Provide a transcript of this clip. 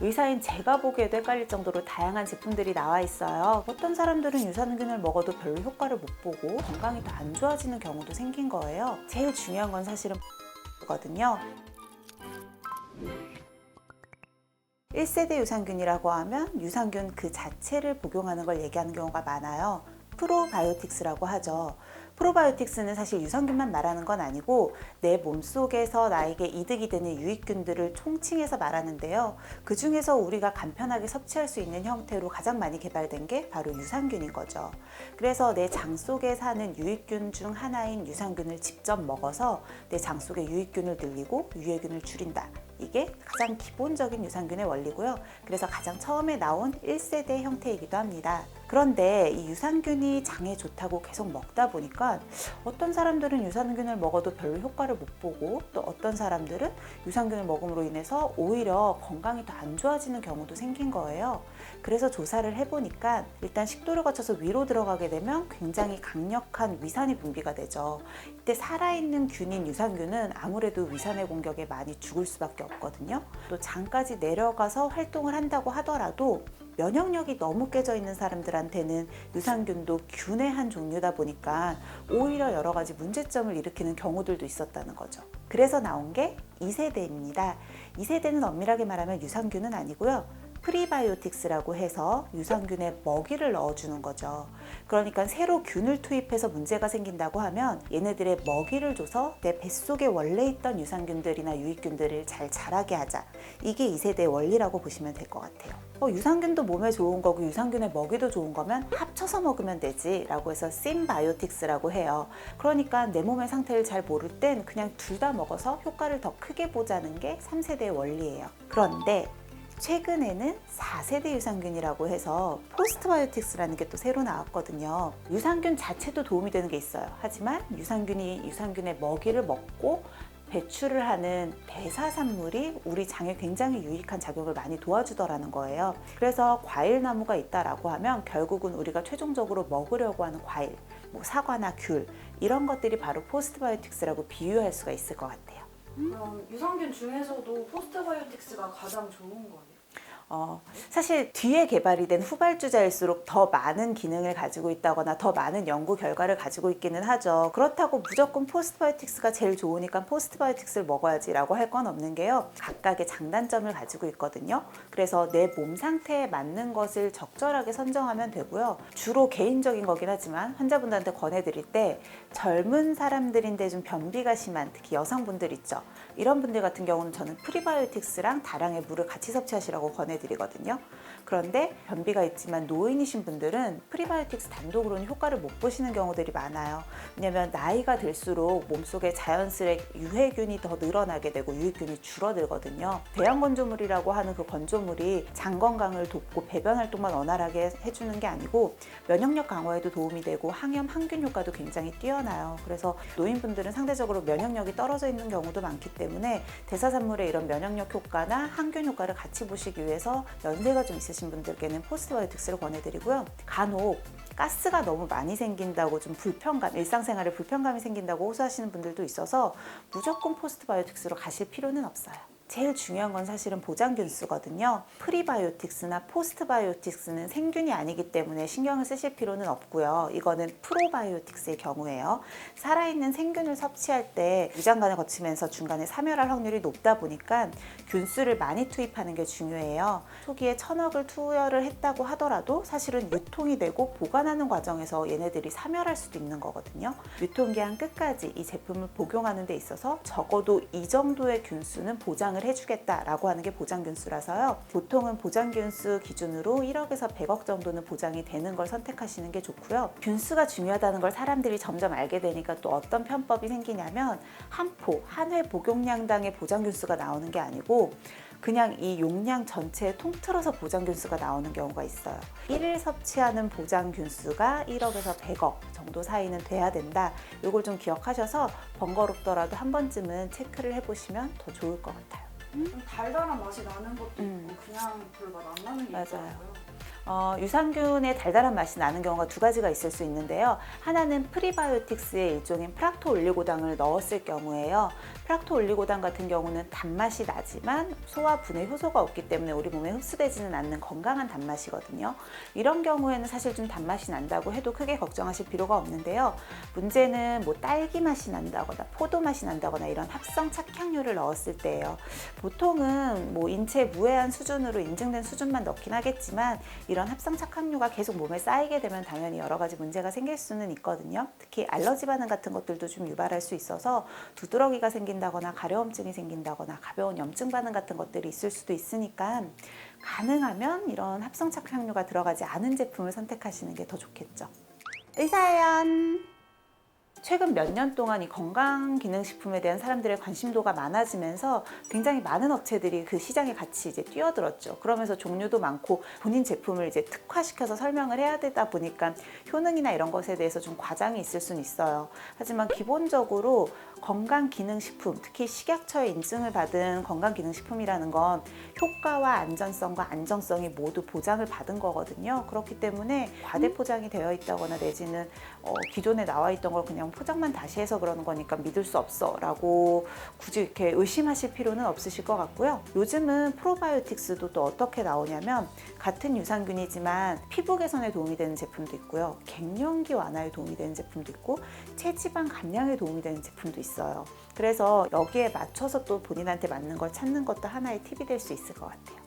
의사인 제가 보기에도 헷갈릴 정도로 다양한 제품들이 나와 있어요. 어떤 사람들은 유산균을 먹어도 별로 효과를 못 보고 건강이 더 안 좋아지는 경우도 생긴 거예요. 제일 중요한 건 사실은 거든요. 1세대 유산균이라고 하면 유산균 그 자체를 복용하는 걸 얘기하는 경우가 많아요. 프로바이오틱스라고 하죠. 프로바이오틱스는 사실 유산균만 말하는 건 아니고 내 몸속에서 나에게 이득이 되는 유익균들을 총칭해서 말하는데요. 그 중에서 우리가 간편하게 섭취할 수 있는 형태로 가장 많이 개발된 게 바로 유산균인 거죠. 그래서 내 장 속에 사는 유익균 중 하나인 유산균을 직접 먹어서 내 장 속의 유익균을 늘리고 유해균을 줄인다. 이게 가장 기본적인 유산균의 원리고요. 그래서 가장 처음에 나온 1세대 형태이기도 합니다. 그런데 이 유산균이 장에 좋다고 계속 먹다 보니까 어떤 사람들은 유산균을 먹어도 별로 효과를 못 보고 또 어떤 사람들은 유산균을 먹음으로 인해서 오히려 건강이 더 안 좋아지는 경우도 생긴 거예요. 그래서 조사를 해보니까 일단 식도를 거쳐서 위로 들어가게 되면 굉장히 강력한 위산이 분비가 되죠. 이때 살아있는 균인 유산균은 아무래도 위산의 공격에 많이 죽을 수밖에 없거든요. 또 장까지 내려가서 활동을 한다고 하더라도 면역력이 너무 깨져 있는 사람들 한테는 유산균도 균의 한 종류다 보니까 오히려 여러 가지 문제점을 일으키는 경우들도 있었다는 거죠. 그래서 나온 게 2세대입니다. 2세대는 엄밀하게 말하면 유산균은 아니고요. 프리바이오틱스라고 해서 유산균에 먹이를 넣어주는 거죠. 그러니까 새로 균을 투입해서 문제가 생긴다고 하면 얘네들의 먹이를 줘서 내 뱃속에 원래 있던 유산균들이나 유익균들을 잘 자라게 하자. 이게 2세대의 원리라고 보시면 될 것 같아요. 어, 유산균도 몸에 좋은 거고 유산균의 먹이도 좋은 거면 합쳐서 먹으면 되지 라고 해서 심바이오틱스라고 해요. 그러니까 내 몸의 상태를 잘 모를 땐 그냥 둘 다 먹어서 효과를 더 크게 보자는 게 3세대의 원리예요. 그런데 최근에는 4세대 유산균이라고 해서 포스트바이오틱스라는 게 또 새로 나왔거든요. 유산균 자체도 도움이 되는 게 있어요. 하지만 유산균이 유산균의 먹이를 먹고 배출을 하는 대사산물이 우리 장에 굉장히 유익한 작용을 많이 도와주더라는 거예요. 그래서 과일 나무가 있다라고 하면 결국은 우리가 최종적으로 먹으려고 하는 과일, 뭐 사과나 귤 이런 것들이 바로 포스트바이오틱스라고 비유할 수가 있을 것 같아요. 그럼 유산균 중에서도 포스트바이오틱스가 가장 좋은 거예요? 어, 사실 뒤에 개발이 된 후발주자일수록 더 많은 기능을 가지고 있다거나 더 많은 연구 결과를 가지고 있기는 하죠. 그렇다고 무조건 포스트바이오틱스가 제일 좋으니까 포스트바이오틱스를 먹어야지라고 할 건 없는 게요. 각각의 장단점을 가지고 있거든요. 그래서 내 몸 상태에 맞는 것을 적절하게 선정하면 되고요. 주로 개인적인 거긴 하지만 환자분들한테 권해드릴 때 젊은 사람들인데 좀 변비가 심한 특히 여성분들 있죠. 이런 분들 같은 경우는 저는 프리바이오틱스랑 다량의 물을 같이 섭취하시라고 권해 드리거든요. 그런데 변비가 있지만 노인이신 분들은 프리바이오틱스 단독으로는 효과를 못 보시는 경우들이 많아요. 왜냐하면 나이가 들수록 몸속에 자연스레 유해균이 더 늘어나게 되고 유익균이 줄어들거든요. 대형 건조물이라고 하는 그 건조물이 장 건강을 돕고 배변 활동만 원활하게 해주는 게 아니고 면역력 강화에도 도움이 되고 항염 항균 효과도 굉장히 뛰어나요. 그래서 노인분들은 상대적으로 면역력이 떨어져 있는 경우도 많기 때문에 대사산물의 이런 면역력 효과나 항균 효과를 같이 보시기 위해서 연세가 좀 있으신 분들께는 포스트바이오틱스를 권해드리고요. 간혹 가스가 너무 많이 생긴다고 좀 불편감, 일상생활에 불편감이 생긴다고 호소하시는 분들도 있어서 무조건 포스트바이오틱스로 가실 필요는 없어요. 제일 중요한 건 사실은 보장균수거든요. 프리바이오틱스나 포스트바이오틱스는 생균이 아니기 때문에 신경을 쓰실 필요는 없고요. 이거는 프로바이오틱스의 경우에요. 살아있는 생균을 섭취할 때 위장관을 거치면서 중간에 사멸할 확률이 높다 보니까 균수를 많이 투입하는 게 중요해요. 초기에 천억을 투여를 했다고 하더라도 사실은 유통이 되고 보관하는 과정에서 얘네들이 사멸할 수도 있는 거거든요. 유통기한 끝까지 이 제품을 복용하는 데 있어서 적어도 이 정도의 균수는 보장 을 해주겠다라고 하는 게 보장균수라서요. 보통은 보장균수 기준으로 1억에서 100억 정도는 보장이 되는 걸 선택하시는 게 좋고요. 균수가 중요하다는 걸 사람들이 점점 알게 되니까 또 어떤 편법이 생기냐면 한 포, 한 회 복용량당의 보장균수가 나오는 게 아니고 그냥 이 용량 전체에 통틀어서 보장균수가 나오는 경우가 있어요. 1일 섭취하는 보장균수가 1억에서 100억 정도 사이는 돼야 된다. 이걸 좀 기억하셔서 번거롭더라도 한 번쯤은 체크를 해보시면 더 좋을 것 같아요. 좀 달달한 맛이 나는 것도 음. 있고 그냥 별맛 안 나는 게 맞아요. 있더라고요. 어, 유산균의 달달한 맛이 나는 경우가 두 가지가 있을 수 있는데요. 하나는 프리바이오틱스의 일종인 프락토 올리고당을 넣었을 경우에요. 프락토 올리고당 같은 경우는 단맛이 나지만 소화 분해 효소가 없기 때문에 우리 몸에 흡수되지는 않는 건강한 단맛이거든요. 이런 경우에는 사실 좀 단맛이 난다고 해도 크게 걱정하실 필요가 없는데요. 문제는 뭐 딸기 맛이 난다거나 포도 맛이 난다거나 이런 합성 착향료를 넣었을 때예요. 보통은 뭐 인체 무해한 수준으로 인증된 수준만 넣긴 하겠지만 이런 합성 착향료가 계속 몸에 쌓이게 되면 당연히 여러 가지 문제가 생길 수는 있거든요. 특히 알러지 반응 같은 것들도 좀 유발할 수 있어서 두드러기가 생 긴다거나 가려움증이 생긴다거나 가벼운 염증 반응 같은 것들이 있을 수도 있으니까 가능하면 이런 합성 착향료가 들어가지 않은 제품을 선택하시는 게 더 좋겠죠. 의사연 최근 몇 년 동안 이 건강기능식품에 대한 사람들의 관심도가 많아지면서 굉장히 많은 업체들이 그 시장에 같이 이제 뛰어들었죠. 그러면서 종류도 많고 본인 제품을 이제 특화시켜서 설명을 해야 되다 보니까 효능이나 이런 것에 대해서 좀 과장이 있을 수는 있어요. 하지만 기본적으로 건강기능식품, 특히 식약처의 인증을 받은 건강기능식품이라는 건 효과와 안전성과 안정성이 모두 보장을 받은 거거든요. 그렇기 때문에 과대 포장이 되어 있다거나 내지는 어, 기존에 나와 있던 걸 그냥 포장만 다시 해서 그러는 거니까 믿을 수 없어 라고 굳이 이렇게 의심하실 필요는 없으실 것 같고요. 요즘은 프로바이오틱스도 또 어떻게 나오냐면 같은 유산균이지만 피부 개선에 도움이 되는 제품도 있고요. 갱년기 완화에 도움이 되는 제품도 있고 체지방 감량에 도움이 되는 제품도 있어요. 그래서 여기에 맞춰서 또 본인한테 맞는 걸 찾는 것도 하나의 팁이 될 수 있을 것 같아요.